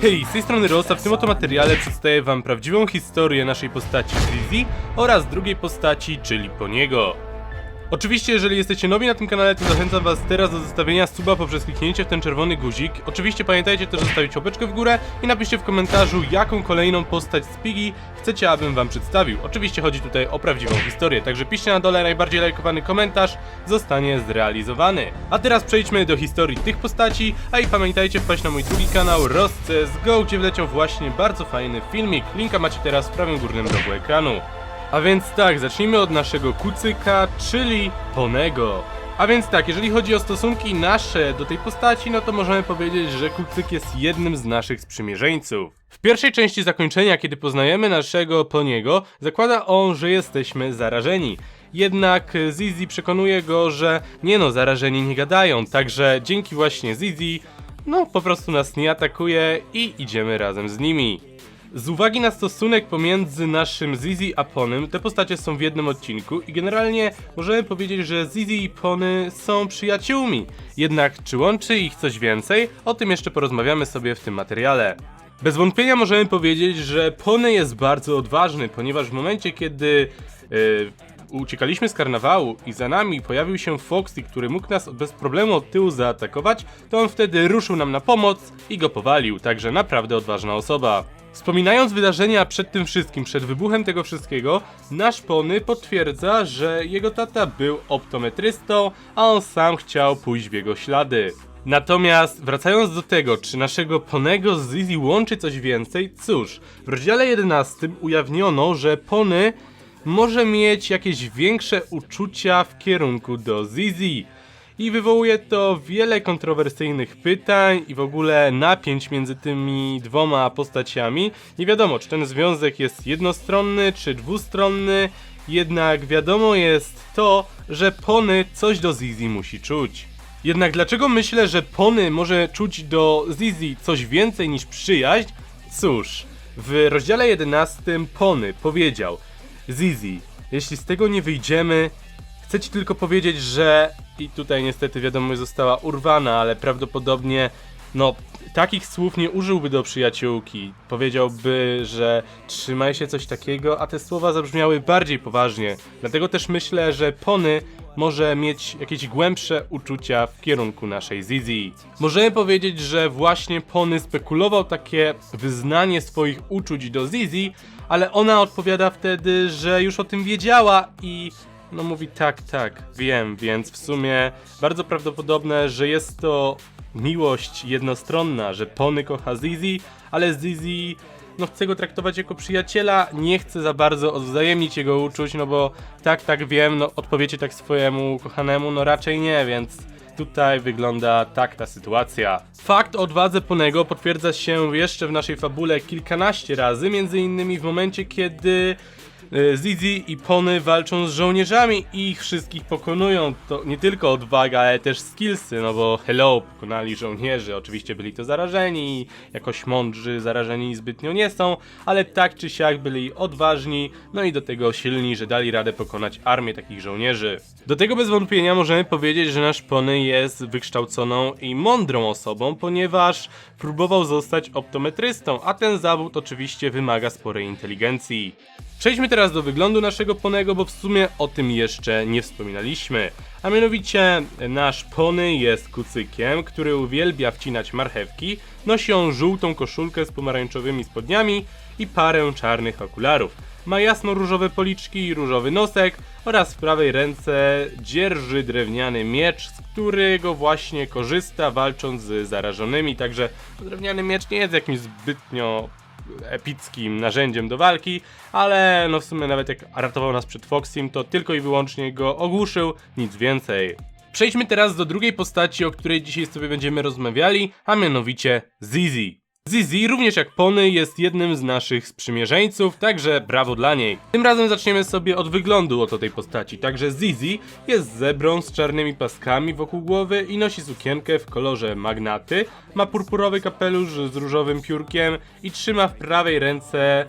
Hej, z tej strony Rosa, w tym oto materiale przedstawię wam prawdziwą historię naszej postaci Zizi oraz drugiej postaci, czyli Poniego. Oczywiście, jeżeli jesteście nowi na tym kanale, to zachęcam was teraz do zostawienia suba poprzez kliknięcie w ten czerwony guzik. Oczywiście pamiętajcie też zostawić łapeczkę w górę i napiszcie w komentarzu, jaką kolejną postać z Piggy chcecie, abym wam przedstawił. Oczywiście chodzi tutaj o prawdziwą historię, także piszcie na dole najbardziej lajkowany komentarz, zostanie zrealizowany. A teraz przejdźmy do historii tych postaci, a i pamiętajcie wpaść na mój drugi kanał RosCSGO, gdzie wleciał właśnie bardzo fajny filmik. Linka macie teraz w prawym górnym rogu ekranu. A więc tak, zacznijmy od naszego kucyka, czyli Ponego. A więc tak, jeżeli chodzi o stosunki nasze do tej postaci, no to możemy powiedzieć, że kucyk jest jednym z naszych sprzymierzeńców. W pierwszej części zakończenia, kiedy poznajemy naszego Poniego, zakłada on, że jesteśmy zarażeni. Jednak Zizi przekonuje go, że nie no, zarażeni nie gadają, także dzięki właśnie Zizi, no po prostu nas nie atakuje i idziemy razem z nimi. Z uwagi na stosunek pomiędzy naszym Zizi a Ponym, te postacie są w jednym odcinku i generalnie możemy powiedzieć, że Zizi i Pony są przyjaciółmi. Jednak czy łączy ich coś więcej? O tym jeszcze porozmawiamy sobie w tym materiale. Bez wątpienia możemy powiedzieć, że Pony jest bardzo odważny, ponieważ w momencie kiedy yy, uciekaliśmy z karnawału i za nami pojawił się Foxy, który mógł nas bez problemu od tyłu zaatakować, to on wtedy ruszył nam na pomoc i go powalił, także naprawdę odważna osoba. Wspominając wydarzenia przed tym wszystkim, przed wybuchem tego wszystkiego, nasz Pony potwierdza, że jego tata był optometrystą, a on sam chciał pójść w jego ślady. Natomiast wracając do tego, czy naszego Ponego z Zizi łączy coś więcej, cóż, w rozdziale 11 ujawniono, że Pony może mieć jakieś większe uczucia w kierunku do Zizi. I wywołuje to wiele kontrowersyjnych pytań i w ogóle napięć między tymi dwoma postaciami. Nie wiadomo, czy ten związek jest jednostronny, czy dwustronny, jednak wiadomo jest to, że Pony coś do Zizi musi czuć. Jednak dlaczego myślę, że Pony może czuć do Zizi coś więcej niż przyjaźń? Cóż, w rozdziale 11 Pony powiedział Zizi, jeśli z tego nie wyjdziemy, chcę ci tylko powiedzieć, że i tutaj niestety wiadomość została urwana, ale prawdopodobnie no takich słów nie użyłby do przyjaciółki. Powiedziałby, że trzymaj się coś takiego, a te słowa zabrzmiały bardziej poważnie. Dlatego też myślę, że Pony może mieć jakieś głębsze uczucia w kierunku naszej Zizi. Możemy powiedzieć, że właśnie Pony spekulował takie wyznanie swoich uczuć do Zizi, ale ona odpowiada wtedy, że już o tym wiedziała i no mówi tak, tak, wiem, więc w sumie bardzo prawdopodobne, że jest to miłość jednostronna, że Pony kocha Zizi, ale Zizi no chce go traktować jako przyjaciela, nie chce za bardzo odwzajemnić jego uczuć, no bo tak, tak wiem, no odpowiecie tak swojemu kochanemu, no raczej nie, więc tutaj wygląda tak ta sytuacja. Fakt o odwadze Ponego potwierdza się jeszcze w naszej fabule kilkanaście razy, między innymi w momencie, kiedy Zizi i Pony walczą z żołnierzami i ich wszystkich pokonują. To nie tylko odwaga, ale też skillsy, no bo hello, pokonali żołnierzy, oczywiście byli to zarażeni jakoś mądrzy zarażeni zbytnio nie są, ale tak czy siak byli odważni, no i do tego silni, że dali radę pokonać armię takich żołnierzy. Do tego bez wątpienia możemy powiedzieć, że nasz Pony jest wykształconą i mądrą osobą, ponieważ próbował zostać optometrystą, a ten zawód oczywiście wymaga sporej inteligencji. Przejdźmy teraz do wyglądu naszego Ponego, bo w sumie o tym jeszcze nie wspominaliśmy. A mianowicie nasz Pony jest kucykiem, który uwielbia wcinać marchewki, nosi on żółtą koszulkę z pomarańczowymi spodniami i parę czarnych okularów. Ma jasno-różowe policzki i różowy nosek oraz w prawej ręce dzierży drewniany miecz, z którego właśnie korzysta walcząc z zarażonymi, także drewniany miecz nie jest jakimś zbytnio epickim narzędziem do walki, ale no w sumie nawet jak ratował nas przed Foxim, to tylko i wyłącznie go ogłuszył, nic więcej. Przejdźmy teraz do drugiej postaci, o której dzisiaj sobie będziemy rozmawiali, a mianowicie Zizi. Zizi, również jak Pony, jest jednym z naszych sprzymierzeńców, także brawo dla niej. Tym razem zaczniemy sobie od wyglądu oto tej postaci. Także Zizi jest zebrą z czarnymi paskami wokół głowy i nosi sukienkę w kolorze magnaty, ma purpurowy kapelusz z różowym piórkiem i trzyma w prawej ręce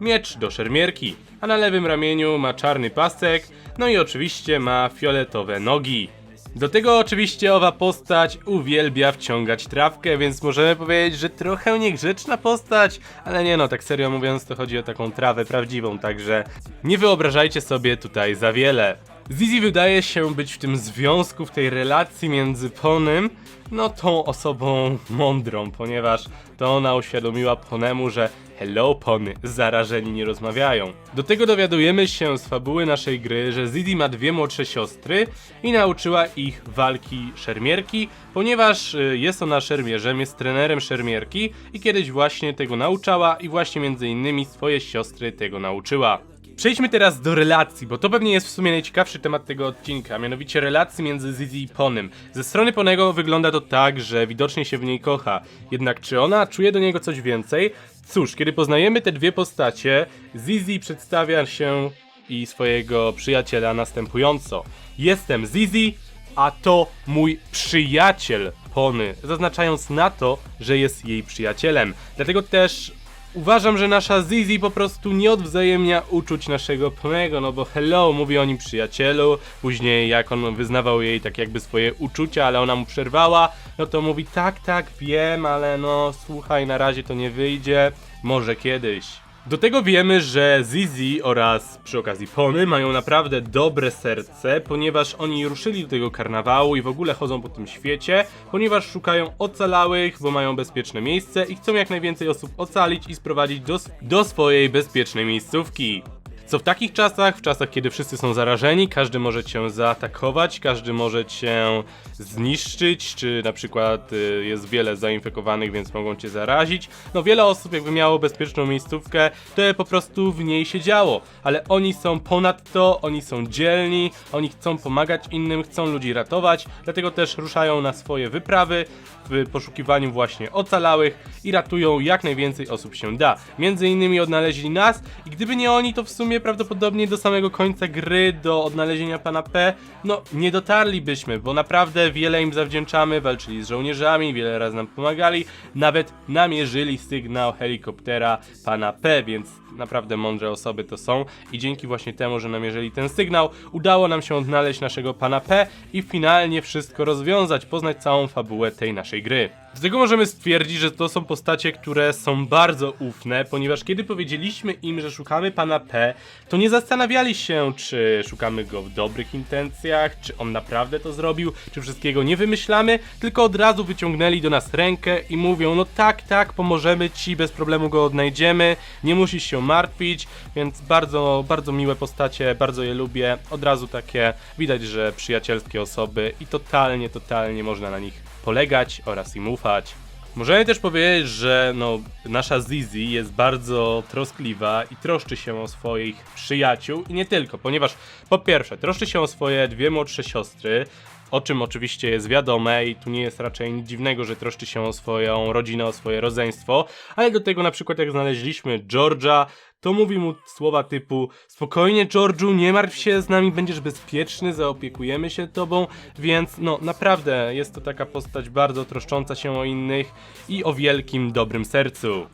miecz do szermierki, a na lewym ramieniu ma czarny pasek, no i oczywiście ma fioletowe nogi. Do tego oczywiście owa postać uwielbia wciągać trawkę, więc możemy powiedzieć, że trochę niegrzeczna postać, ale nie no, tak serio mówiąc to chodzi o taką trawę prawdziwą, także nie wyobrażajcie sobie tutaj za wiele. Zizi wydaje się być w tym związku, w tej relacji między Ponym, no tą osobą mądrą, ponieważ to ona uświadomiła Ponemu, że hello Pony, zarażeni nie rozmawiają. Do tego dowiadujemy się z fabuły naszej gry, że Zizi ma dwie młodsze siostry i nauczyła ich walki szermierki, ponieważ y, jest ona szermierzem, jest trenerem szermierki i kiedyś właśnie tego nauczała i właśnie między innymi swoje siostry tego nauczyła. Przejdźmy teraz do relacji, bo to pewnie jest w sumie najciekawszy temat tego odcinka, mianowicie relacji między Zizi i Ponym. Ze strony Ponego wygląda to tak, że widocznie się w niej kocha, jednak czy ona czuje do niego coś więcej? Cóż, kiedy poznajemy te dwie postacie, Zizi przedstawia się i swojego przyjaciela następująco. Jestem Zizi, a to mój przyjaciel Pony, zaznaczając na to, że jest jej przyjacielem. Dlatego też Uważam, że nasza Zizi po prostu nie odwzajemnia uczuć naszego Ponego, no bo hello, mówi o nim przyjacielu, później jak on wyznawał jej tak jakby swoje uczucia, ale ona mu przerwała, no to mówi tak, tak, wiem, ale no słuchaj, na razie to nie wyjdzie, może kiedyś. Do tego wiemy, że Zizi oraz przy okazji Pony mają naprawdę dobre serce, ponieważ oni ruszyli do tego karnawału i w ogóle chodzą po tym świecie, ponieważ szukają ocalałych, bo mają bezpieczne miejsce i chcą jak najwięcej osób ocalić i sprowadzić do, do swojej bezpiecznej miejscówki. Co w takich czasach, w czasach kiedy wszyscy są zarażeni, każdy może cię zaatakować, każdy może cię zniszczyć, czy na przykład y, jest wiele zainfekowanych, więc mogą cię zarazić. No wiele osób jakby miało bezpieczną miejscówkę, to po prostu w niej się działo, ale oni są ponad to, oni są dzielni, oni chcą pomagać innym, chcą ludzi ratować, dlatego też ruszają na swoje wyprawy w poszukiwaniu właśnie ocalałych i ratują jak najwięcej osób się da. Między innymi odnaleźli nas i gdyby nie oni, to w sumie prawdopodobnie do samego końca gry, do odnalezienia pana P, no nie dotarlibyśmy, bo naprawdę wiele im zawdzięczamy, walczyli z żołnierzami, wiele razy nam pomagali, nawet namierzyli sygnał helikoptera pana P, więc naprawdę mądre osoby to są i dzięki właśnie temu, że namierzyli ten sygnał, udało nam się odnaleźć naszego pana P i finalnie wszystko rozwiązać, poznać całą fabułę tej naszej gry. Z tego możemy stwierdzić, że to są postacie, które są bardzo ufne, ponieważ kiedy powiedzieliśmy im, że szukamy pana P, to nie zastanawiali się, czy szukamy go w dobrych intencjach, czy on naprawdę to zrobił, czy wszystkiego nie wymyślamy, tylko od razu wyciągnęli do nas rękę i mówią, no tak, tak, pomożemy ci, bez problemu go odnajdziemy, nie musisz się martwić, więc bardzo, bardzo miłe postacie, bardzo je lubię, od razu takie widać, że przyjacielskie osoby i totalnie, totalnie można na nich polegać oraz im ufać. Możemy też powiedzieć, że no, nasza Zizi jest bardzo troskliwa i troszczy się o swoich przyjaciół i nie tylko, ponieważ po pierwsze troszczy się o swoje dwie młodsze siostry, o czym oczywiście jest wiadome i tu nie jest raczej nic dziwnego, że troszczy się o swoją rodzinę, o swoje rodzeństwo, ale do tego na przykład jak znaleźliśmy George'a, to mówi mu słowa typu spokojnie George'u, nie martw się, z nami będziesz bezpieczny, zaopiekujemy się tobą, więc no naprawdę jest to taka postać bardzo troszcząca się o innych i o wielkim, dobrym sercu.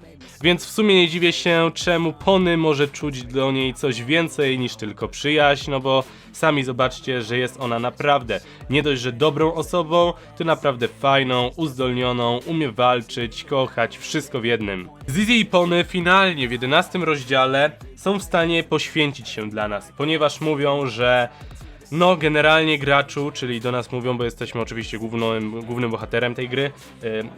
Więc w sumie nie dziwię się, czemu Pony może czuć do niej coś więcej niż tylko przyjaźń, no bo sami zobaczcie, że jest ona naprawdę nie dość, że dobrą osobą, to naprawdę fajną, uzdolnioną, umie walczyć, kochać, wszystko w jednym. Zizi i Pony finalnie w 11 rozdziale są w stanie poświęcić się dla nas, ponieważ mówią, że no, generalnie graczu, czyli do nas mówią, bo jesteśmy oczywiście głównym, głównym bohaterem tej gry,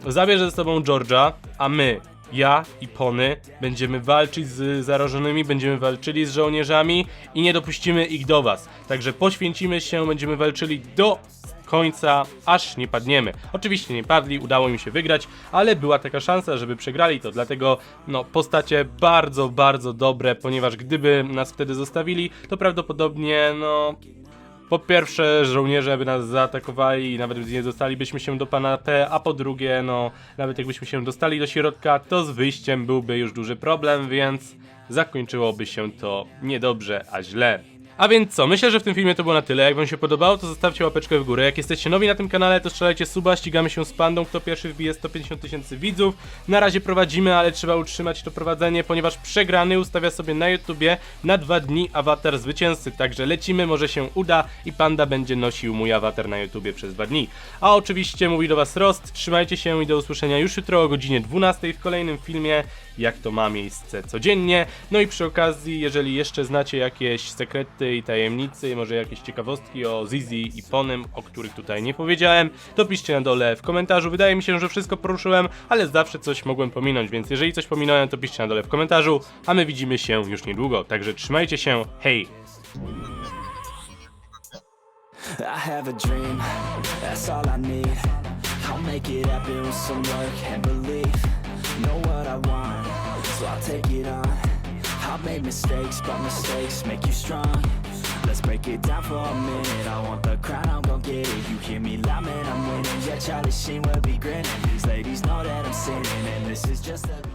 yy, zabierze ze sobą George'a, a my, ja i Pony, będziemy walczyć z zarażonymi, będziemy walczyli z żołnierzami i nie dopuścimy ich do was. Także poświęcimy się, będziemy walczyli do końca, aż nie padniemy. Oczywiście nie padli, udało im się wygrać, ale była taka szansa, żeby przegrali to, dlatego no postacie bardzo, bardzo dobre, ponieważ gdyby nas wtedy zostawili, to prawdopodobnie no po pierwsze, żołnierze by nas zaatakowali i nawet nie dostalibyśmy się do pana P, a po drugie, no, nawet jakbyśmy się dostali do środka, to z wyjściem byłby już duży problem, więc zakończyłoby się to niedobrze, a źle. A więc co, myślę, że w tym filmie to było na tyle. Jak wam się podobało, to zostawcie łapeczkę w górę. Jak jesteście nowi na tym kanale, to strzelajcie suba, ścigamy się z pandą, kto pierwszy wbije 150 tysięcy widzów. Na razie prowadzimy, ale trzeba utrzymać to prowadzenie, ponieważ przegrany ustawia sobie na YouTubie na dwa dni awatar zwycięzcy. Także lecimy, może się uda i panda będzie nosił mój awatar na YouTubie przez dwa dni. A oczywiście mówi do was Rost, trzymajcie się i do usłyszenia już jutro o godzinie 12 w kolejnym filmie, jak to ma miejsce codziennie. No i przy okazji, jeżeli jeszcze znacie jakieś sekrety i tajemnicy, może jakieś ciekawostki o Zizi i Ponem, o których tutaj nie powiedziałem, to piszcie na dole w komentarzu. Wydaje mi się, że wszystko poruszyłem, ale zawsze coś mogłem pominąć, więc jeżeli coś pominąłem, to piszcie na dole w komentarzu, a my widzimy się już niedługo. Także trzymajcie się, hej! I have a dream, that's all I need. I'll make it happen with some work and belief. Know what I want, so I'll take it on. I've made mistakes, but mistakes make you strong. Let's break it down for a minute. I want the crown, I'm gon' get it. You hear me loud, man, I'm winning. Yeah, Charlie Sheen will be grinning. These ladies know that I'm sinning, and this is just the